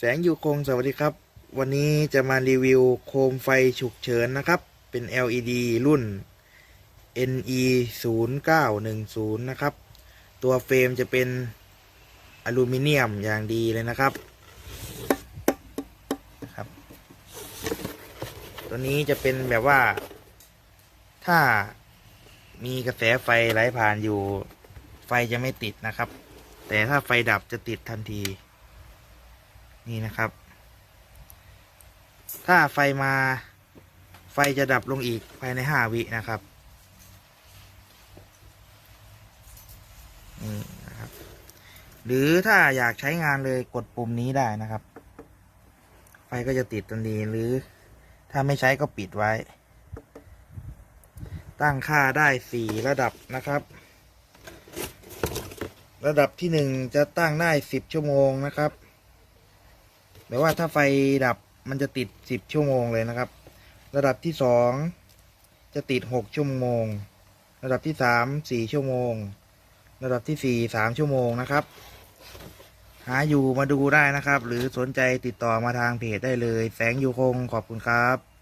แสงอยู่คงสวัสดีครับ วันนี้จะมารีวิวโคมไฟฉุกเฉินนะครับ เป็น LED รุ่น NE 0 9 1 0นะครับ ตัวเฟรมจะเป็นอลูมิเนียมอย่างดีเลยนะครับครับ ตัวนี้จะเป็นแบบว่า ถ้ามีกระแสไฟไหลผ่านอยู่ ไฟจะไม่ติดนะครับ แต่ถ้าไฟดับจะติดทันที นี่นะครับ ถ้าไฟมาไฟจะดับลงอีกภายในห้าวินะครับนี่นะครับ หรือถ้าอยากใช้งานเลยกดปุ่มนี้ได้นะครับ ไฟก็จะติดทันทีหรือถ้าไม่ใช้ก็ปิดไว้ ตั้งค่าได้สี่ระดับนะครับ ระดับที่หนึ่งจะตั้งได้สิบชั่วโมงนะครับ แปลว่าถ้าไฟดับมันจะติดสิบชั่วโมงเลยนะครับ ระดับที่สองจะติดหกชั่วโมง ระดับที่สามสี่ชั่วโมง ระดับที่สี่สามชั่วโมงนะครับ หาอยู่มาดูได้นะครับ หรือสนใจติดต่อมาทางเพจได้เลย แสงอยู่คงขอบคุณครับ